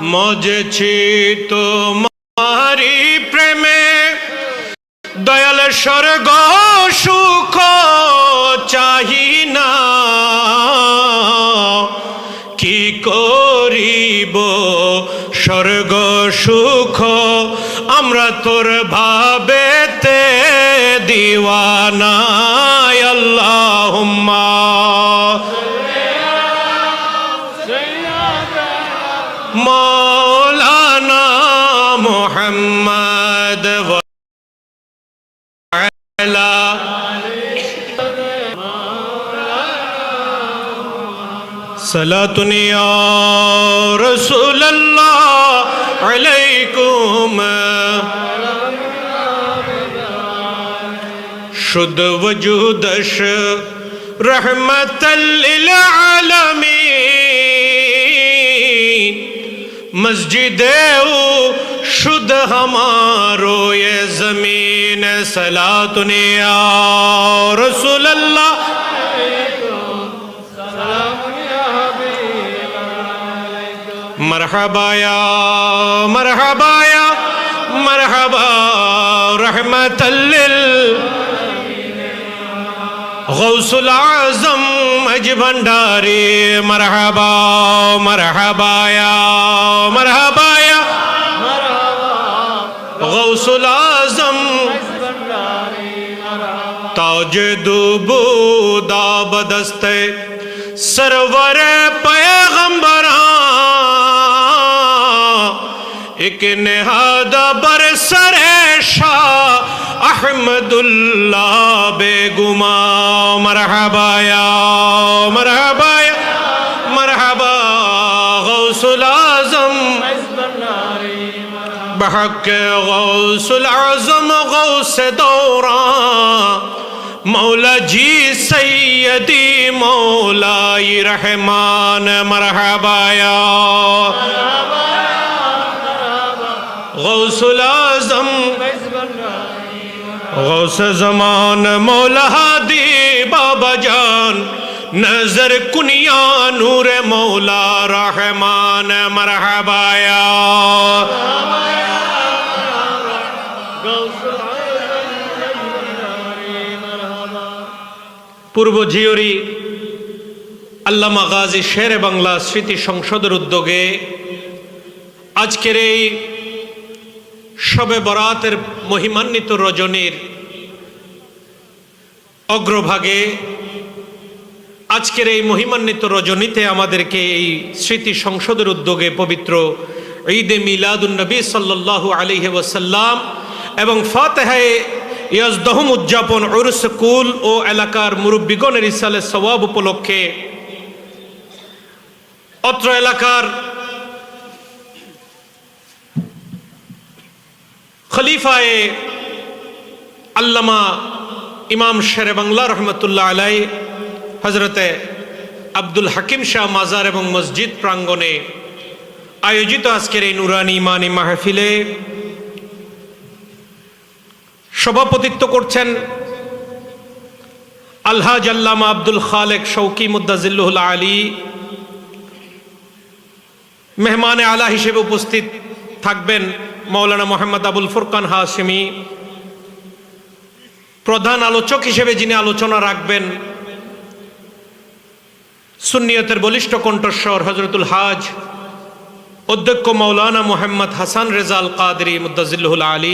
মজেছি তোমারি প্রেমে। দয়াল স্বর্গ সুখ চাহি না। কি করিব স্বর্গ সুখ? আমরা তোর ভাবেতে দিওয়ানা, আল্লাহুম্মা। مولانا محمد وعلى صلاة يا رسول الله عليكم. شد وجودش رحمة للعالمين. مسجد شد ہمارو یہ زمین سلات یا رسول اللہ۔ مرحبا یا مرحبا یا، مرحبا، رحمت لل۔ غوث العظم مج بھنڈاری، مرحبا مرحبا یا۔ تاج دوبو دا بدستے سرور پیغمبران، ایک نہاد برسر شاہ احمد اللہ بیگما مرحبا یا مرحبا یا، مرحبا غوث العظم. بحق غوث العظم غوث دوران مولا جی سیدی مولا رحمان، مرحبا یا. غوث العظم، غوث زمان، مولا ہادی بابا جان، نظر کنیا نور مولا رحمان، مرحبا یا. পূর্ব ঝিওরি আল্লামা গাজী শেরে বাংলা স্মৃতি সংসদের উদ্যোগে আজকের এই শবে বরাতের মহিমান্বিত রজনীর অগ্রভাগে আজকের এই মহিমান্বিত রজনীতে আমাদেরকে এই স্মৃতি সংসদের উদ্যোগে পবিত্র ঈদে মিলাদুন্নবী সাল্লাল্লাহু আলাইহি ওয়াসাল্লাম এবং ফাতেহায়ে ইয়াজদহম উদযাপন উরুস কুল ও এলাকার মুরব্বীগণের ইসালে সওয়াব উপলক্ষে অত্র এলাকার খলিফায়ে আল্লামা ইমাম শেরে বাংলা রহমতুল্লাহ আলাই হজরতে আব্দুল হাকিম শাহ মাজার এবং মসজিদ প্রাঙ্গণে আয়োজিত আজকের এই নুরানি ইমানি মাহফিলে সভাপতিত্ব করছেন আলহাজ আল্লামা আব্দুল খালেক শৌকি মুদাজিল্লুল আলী। মেহমানে আলা হিসেবে উপস্থিত থাকবেন মৌলানা মোহাম্মদ আবুল ফুরকান হাসিমি প্রধান আলোচক হিসেবে যিনি আলোচনা রাখবেন সুন্নিয়তের বলিষ্ঠ কণ্ঠস্বর হজরতুল হাজ, অধ্যক্ষ মৌলানা মোহাম্মদ হাসান রেজাল কাদরি মুদাজিল্লুল আলী।